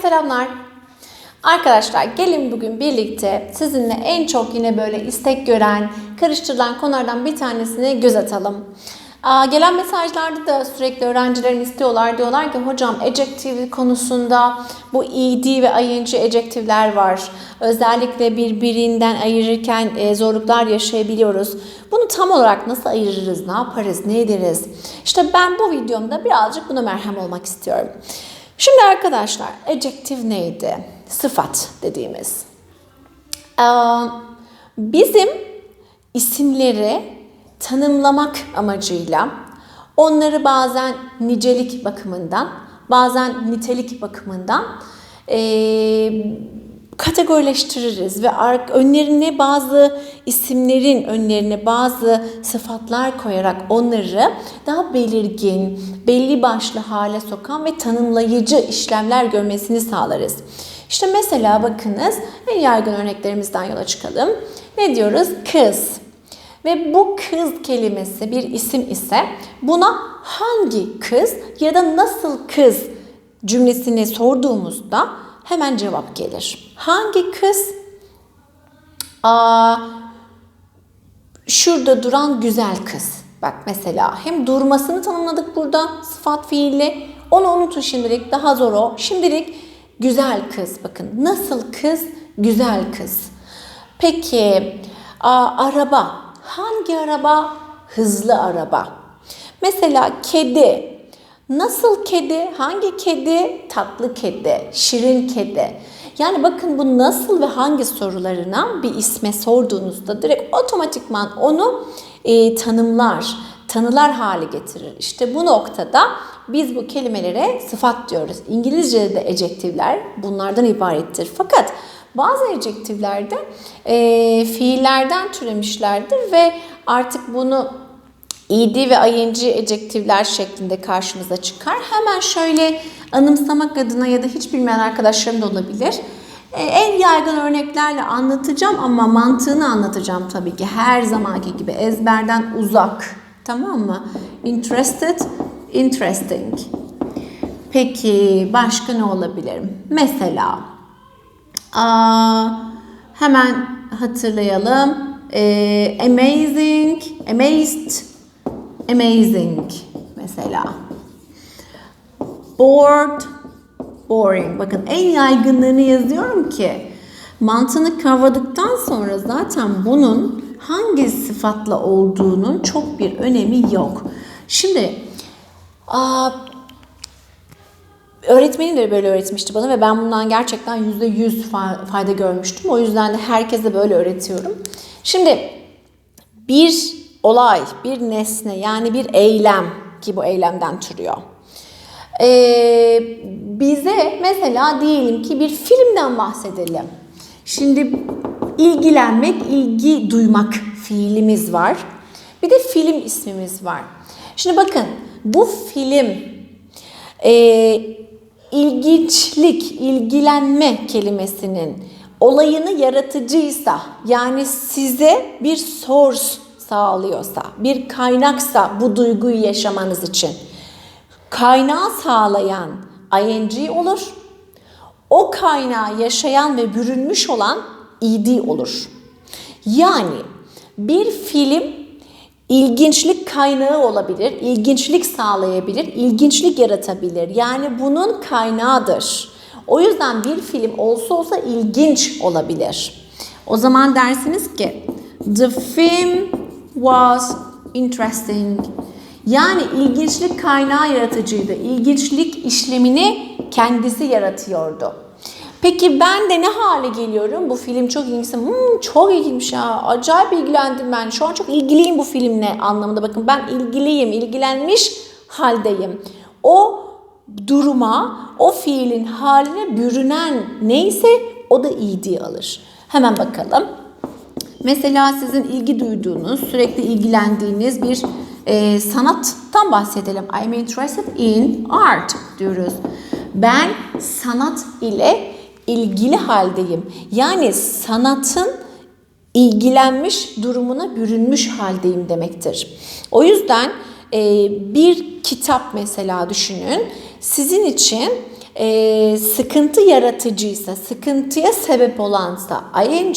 selamlar. Arkadaşlar gelin bugün birlikte sizinle en çok yine böyle istek gören, karıştırılan konulardan bir tanesini göz atalım. Aa, gelen mesajlarda da sürekli öğrencilerim istiyorlar. Diyorlar ki hocam ejective konusunda bu ed ve ing ejective'ler var. Özellikle birbirinden ayırırken e, zorluklar yaşayabiliyoruz. Bunu tam olarak nasıl ayırırız, ne yaparız, ne ederiz? İşte ben bu videomda birazcık buna merhem olmak istiyorum. Şimdi arkadaşlar adjective neydi? Sıfat dediğimiz. Ee, Bizim isimleri tanımlamak amacıyla onları bazen nicelik bakımından, bazen nitelik bakımından eee kategorileştiririz ve önlerine bazı isimlerin önlerine bazı sıfatlar koyarak onları daha belirgin, belli başlı hale sokan ve tanımlayıcı işlemler görmesini sağlarız. İşte mesela bakınız en yaygın örneklerimizden yola çıkalım. Ne diyoruz? Kız. Ve bu kız kelimesi bir isim ise buna hangi kız ya da nasıl kız cümlesini sorduğumuzda hemen cevap gelir. Hangi kız? Aa, şurada duran güzel kız. Bak mesela hem durmasını tanımladık burada sıfat fiille. Onu unutun şimdilik daha zor o. Şimdilik güzel kız bakın. Nasıl kız? Güzel kız. Peki aa, araba. Hangi araba? Hızlı araba. Mesela kedi. Nasıl kedi? Hangi kedi? Tatlı kedi, şirin kedi. Yani bakın bu nasıl ve hangi sorularına bir isme sorduğunuzda direkt otomatikman onu e, tanımlar, tanılar hale getirir. İşte bu noktada biz bu kelimelere sıfat diyoruz. İngilizce'de de ejektifler bunlardan ibarettir. Fakat bazı ejektiflerde e, fiillerden türemişlerdir ve artık bunu ed ve ing ejektifler şeklinde karşımıza çıkar. Hemen şöyle anımsamak adına ya da hiç bilmeyen arkadaşlarım da olabilir. Ee, en yaygın örneklerle anlatacağım ama mantığını anlatacağım tabii ki her zamanki gibi ezberden uzak. Tamam mı? Interested, interesting. Peki başka ne olabilir? Mesela aa, hemen hatırlayalım. Ee, amazing, amazed, amazing mesela. Bored, boring. Bakın en yaygınlarını yazıyorum ki mantığını kavradıktan sonra zaten bunun hangi sıfatla olduğunun çok bir önemi yok. Şimdi öğretmenim de böyle öğretmişti bana ve ben bundan gerçekten yüzde yüz fayda görmüştüm. O yüzden de herkese böyle öğretiyorum. Şimdi bir olay, bir nesne yani bir eylem ki bu eylemden türüyor. Ee, bize mesela diyelim ki bir filmden bahsedelim. Şimdi ilgilenmek, ilgi duymak fiilimiz var. Bir de film ismimiz var. Şimdi bakın bu film e, ilginçlik, ilgilenme kelimesinin olayını yaratıcıysa yani size bir source sağlıyorsa, bir kaynaksa bu duyguyu yaşamanız için kaynağı sağlayan ing olur. O kaynağı yaşayan ve bürünmüş olan ed olur. Yani bir film ilginçlik kaynağı olabilir, ilginçlik sağlayabilir, ilginçlik yaratabilir. Yani bunun kaynağıdır. O yüzden bir film olsa olsa ilginç olabilir. O zaman dersiniz ki the film was interesting. Yani ilginçlik kaynağı yaratıcıydı. İlginçlik işlemini kendisi yaratıyordu. Peki ben de ne hale geliyorum? Bu film çok ilginç. Hmm, çok ilginç ya. Acayip ilgilendim ben. Şu an çok ilgiliyim bu filmle anlamında. Bakın ben ilgiliyim, ilgilenmiş haldeyim. O duruma, o fiilin haline bürünen neyse o da ed alır. Hemen bakalım. Mesela sizin ilgi duyduğunuz, sürekli ilgilendiğiniz bir e, sanattan bahsedelim. I'm interested in art diyoruz. Ben sanat ile ilgili haldeyim. Yani sanatın ilgilenmiş durumuna bürünmüş haldeyim demektir. O yüzden e, bir kitap mesela düşünün. Sizin için e, sıkıntı yaratıcıysa, sıkıntıya sebep olansa ing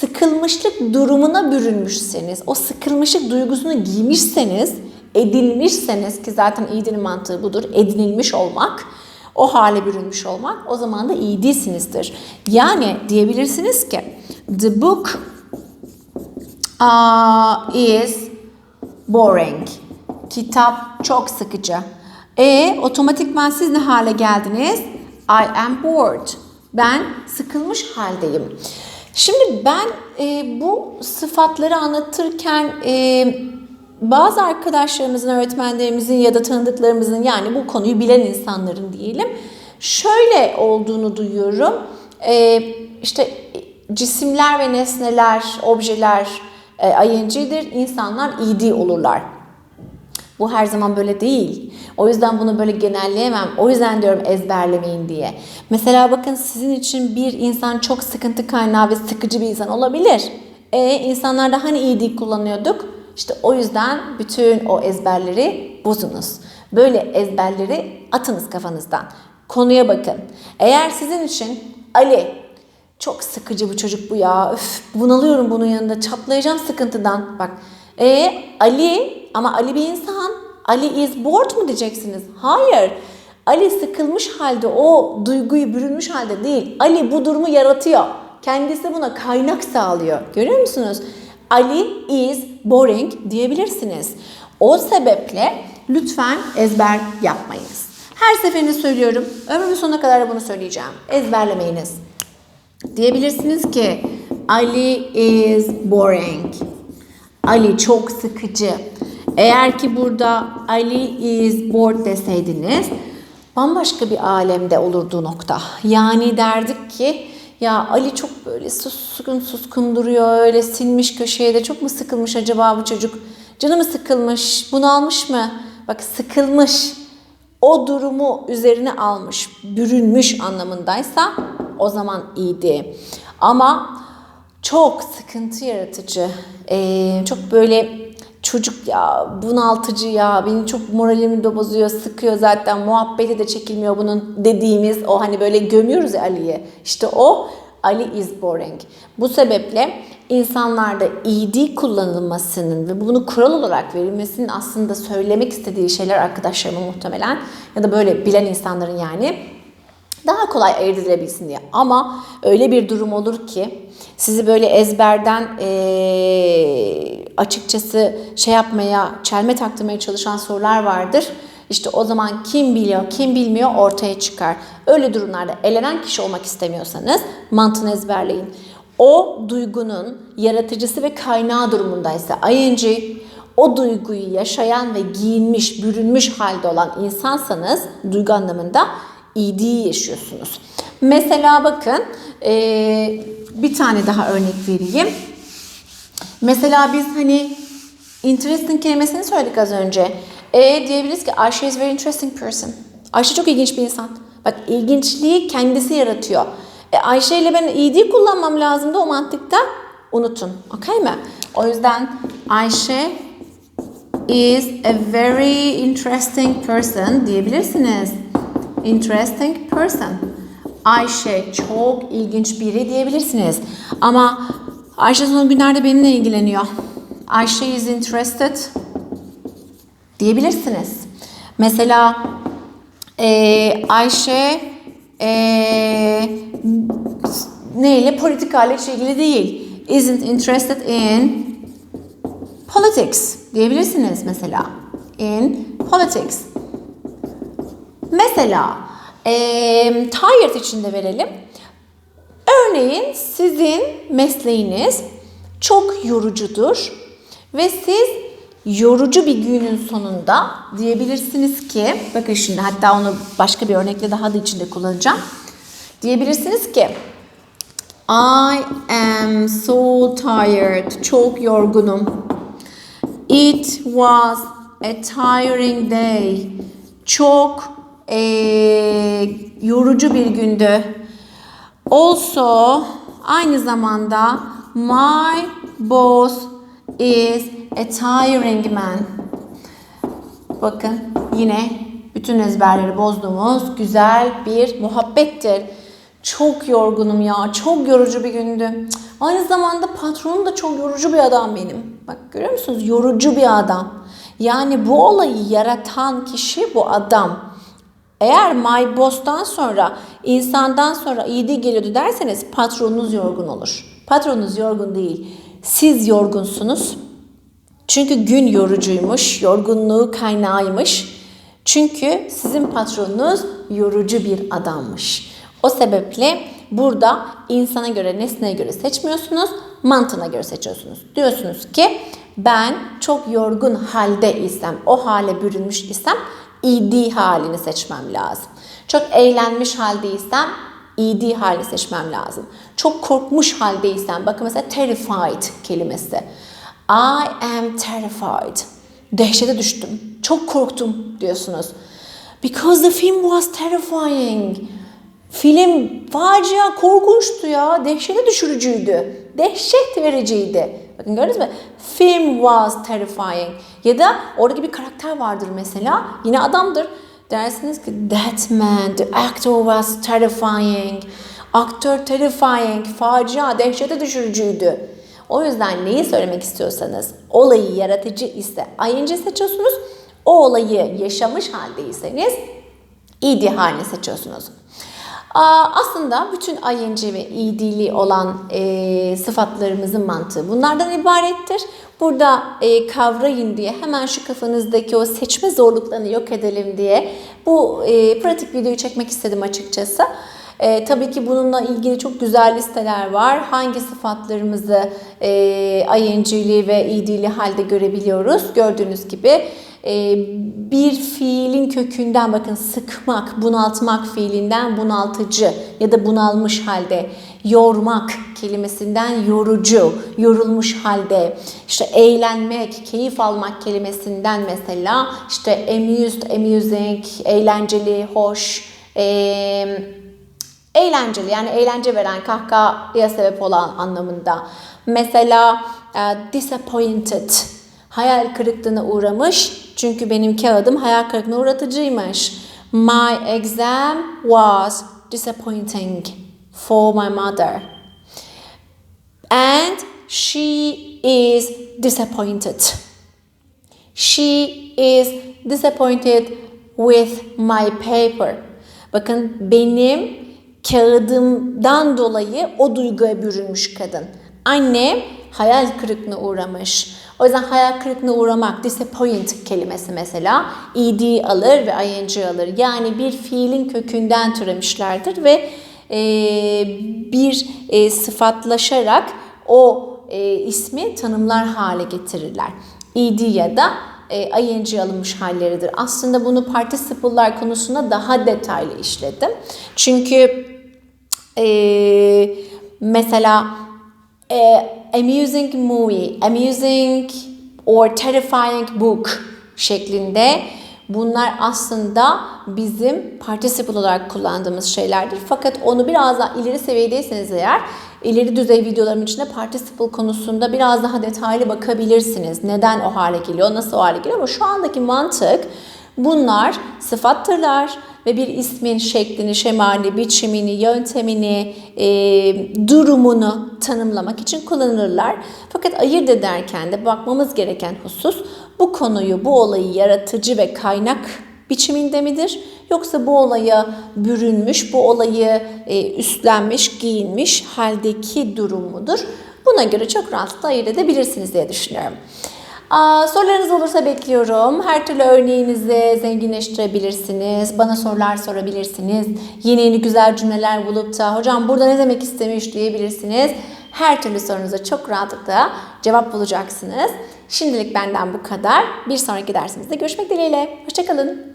sıkılmışlık durumuna bürünmüşseniz, o sıkılmışlık duygusunu giymişseniz, edinmişseniz ki zaten iyinin mantığı budur, edinilmiş olmak, o hale bürünmüş olmak o zaman da iyi değilsinizdir. Yani diyebilirsiniz ki the book uh, is boring. Kitap çok sıkıcı. E otomatikman siz ne hale geldiniz? I am bored. Ben sıkılmış haldeyim. Şimdi ben e, bu sıfatları anlatırken e, bazı arkadaşlarımızın, öğretmenlerimizin ya da tanıdıklarımızın yani bu konuyu bilen insanların diyelim şöyle olduğunu duyuyorum. E, işte cisimler ve nesneler, objeler e, ing'dir, insanlar ed olurlar. Bu her zaman böyle değil. O yüzden bunu böyle genelleyemem. O yüzden diyorum ezberlemeyin diye. Mesela bakın sizin için bir insan çok sıkıntı kaynağı ve sıkıcı bir insan olabilir. E insanlarda hani iyiliği kullanıyorduk? İşte o yüzden bütün o ezberleri bozunuz. Böyle ezberleri atınız kafanızdan. Konuya bakın. Eğer sizin için Ali çok sıkıcı bu çocuk bu ya. Üf, bunalıyorum bunun yanında. Çatlayacağım sıkıntıdan. Bak. E Ali ama Ali bir insan. Ali is bored mu diyeceksiniz? Hayır. Ali sıkılmış halde o duyguyu bürünmüş halde değil. Ali bu durumu yaratıyor. Kendisi buna kaynak sağlıyor. Görüyor musunuz? Ali is boring diyebilirsiniz. O sebeple lütfen ezber yapmayınız. Her seferinde söylüyorum. Ömrümün sonuna kadar da bunu söyleyeceğim. Ezberlemeyiniz. Diyebilirsiniz ki Ali is boring. Ali çok sıkıcı. Eğer ki burada Ali is bored deseydiniz bambaşka bir alemde olurdu nokta. Yani derdik ki ya Ali çok böyle suskun suskun duruyor öyle sinmiş köşeye de çok mu sıkılmış acaba bu çocuk? Canı mı sıkılmış? Bunalmış mı? Bak sıkılmış. O durumu üzerine almış, bürünmüş anlamındaysa o zaman iyiydi. Ama çok sıkıntı yaratıcı, çok böyle çocuk ya bunaltıcı ya beni çok moralimi de bozuyor sıkıyor zaten muhabbeti de çekilmiyor bunun dediğimiz o hani böyle gömüyoruz Ali'ye işte o Ali is boring. Bu sebeple insanlarda ed kullanılmasının ve bunu kural olarak verilmesinin aslında söylemek istediği şeyler arkadaşlarıma muhtemelen ya da böyle bilen insanların yani daha kolay ayırt diye. Ama öyle bir durum olur ki sizi böyle ezberden ee, açıkçası şey yapmaya, çelme taktırmaya çalışan sorular vardır. İşte o zaman kim biliyor, kim bilmiyor ortaya çıkar. Öyle durumlarda elenen kişi olmak istemiyorsanız mantığını ezberleyin. O duygunun yaratıcısı ve kaynağı durumundaysa ing, o duyguyu yaşayan ve giyinmiş, bürünmüş halde olan insansanız duygu anlamında id yaşıyorsunuz. Mesela bakın bir tane daha örnek vereyim. Mesela biz hani interesting kelimesini söyledik az önce. E diyebiliriz ki Ayşe is very interesting person. Ayşe çok ilginç bir insan. Bak ilginçliği kendisi yaratıyor. E Ayşe ile ben id kullanmam lazımdı o mantıkta. Unutun. Okey mi? O yüzden Ayşe is a very interesting person diyebilirsiniz. Interesting person. Ayşe çok ilginç biri diyebilirsiniz. Ama Ayşe son günlerde benimle ilgileniyor. Ayşe is interested diyebilirsiniz. Mesela e, Ayşe e, neyle politikayla hiç ilgili değil. Isn't interested in politics diyebilirsiniz mesela. In politics. Mesela e, tired için de verelim. Örneğin sizin mesleğiniz çok yorucudur ve siz yorucu bir günün sonunda diyebilirsiniz ki, bakın şimdi hatta onu başka bir örnekle daha da içinde kullanacağım. Diyebilirsiniz ki, I am so tired, çok yorgunum. It was a tiring day. Çok ee, yorucu bir gündü. Also, aynı zamanda my boss is a tiring man. Bakın yine Bütün ezberleri bozduğumuz güzel bir muhabbettir. Çok yorgunum ya. Çok yorucu bir gündü. Aynı zamanda patronum da çok yorucu bir adam benim. Bak görüyor musunuz? Yorucu bir adam. Yani bu olayı yaratan kişi bu adam. Eğer my boss'tan sonra, insandan sonra iyi geliyordu derseniz patronunuz yorgun olur. Patronunuz yorgun değil. Siz yorgunsunuz. Çünkü gün yorucuymuş, yorgunluğu kaynağıymış. Çünkü sizin patronunuz yorucu bir adammış. O sebeple burada insana göre, nesneye göre seçmiyorsunuz, mantığına göre seçiyorsunuz. Diyorsunuz ki ben çok yorgun halde isem, o hale bürünmüş isem id halini seçmem lazım. Çok eğlenmiş haldeysem id halini seçmem lazım. Çok korkmuş haldeysem, bakın mesela terrified kelimesi. I am terrified. Dehşete düştüm. Çok korktum diyorsunuz. Because the film was terrifying. Film facia korkunçtu ya. Dehşete düşürücüydü. Dehşet vericiydi. Bakın gördünüz mü? Film was terrifying. Ya da oradaki bir karakter vardır mesela. Yine adamdır. Dersiniz ki that man, the actor was terrifying. Aktör terrifying, facia, dehşete düşürücüydü. O yüzden neyi söylemek istiyorsanız olayı yaratıcı ise ing seçiyorsunuz. O olayı yaşamış haldeyseniz id halini seçiyorsunuz. Aslında bütün ing ve id'li olan e, sıfatlarımızın mantığı bunlardan ibarettir. Burada e, kavrayın diye hemen şu kafanızdaki o seçme zorluklarını yok edelim diye bu e, pratik videoyu çekmek istedim açıkçası. E, tabii ki bununla ilgili çok güzel listeler var. Hangi sıfatlarımızı e, ing'li ve id'li halde görebiliyoruz. Gördüğünüz gibi e, bir fiilin kökünden bakın sıkmak, bunaltmak fiilinden bunaltıcı ya da bunalmış halde yormak kelimesinden yorucu, yorulmuş halde işte eğlenmek, keyif almak kelimesinden mesela işte amused, amusing, eğlenceli, hoş, eğlenceli yani eğlence veren kahkahaya sebep olan anlamında. Mesela e, disappointed hayal kırıklığına uğramış çünkü benim kağıdım hayal kırıklığına uğratıcıymış. My exam was disappointing for my mother. And she is disappointed. She is disappointed with my paper. Bakın benim kağıdımdan dolayı o duyguya bürünmüş kadın. Annem hayal kırıklığına uğramış. O yüzden hayal kırıklığına uğramak, disappoint kelimesi mesela ed alır ve ing alır. Yani bir fiilin kökünden türemişlerdir ve e, bir e, sıfatlaşarak o e, ismi tanımlar hale getirirler. ed ya da e, ing alınmış halleridir. Aslında bunu participle'lar konusunda daha detaylı işledim. Çünkü e, mesela e, amusing movie, amusing or terrifying book şeklinde bunlar aslında bizim participle olarak kullandığımız şeylerdir. Fakat onu biraz daha ileri seviyedeyseniz eğer ileri düzey videolarım içinde participle konusunda biraz daha detaylı bakabilirsiniz. Neden o hale geliyor, nasıl o hale geliyor ama şu andaki mantık bunlar sıfattırlar ve bir ismin şeklini, şemalini, biçimini, yöntemini, e, durumunu tanımlamak için kullanılırlar. Fakat ayırt ederken de bakmamız gereken husus bu konuyu, bu olayı yaratıcı ve kaynak biçiminde midir? Yoksa bu olaya bürünmüş, bu olayı e, üstlenmiş, giyinmiş haldeki durum mudur? Buna göre çok rahatlıkla ayırt edebilirsiniz diye düşünüyorum. Sorularınız olursa bekliyorum. Her türlü örneğinizi zenginleştirebilirsiniz. Bana sorular sorabilirsiniz. Yeni yeni güzel cümleler bulup da hocam burada ne demek istemiş diyebilirsiniz. Her türlü sorunuza çok rahatlıkla cevap bulacaksınız. Şimdilik benden bu kadar. Bir sonraki dersimizde görüşmek dileğiyle. Hoşçakalın.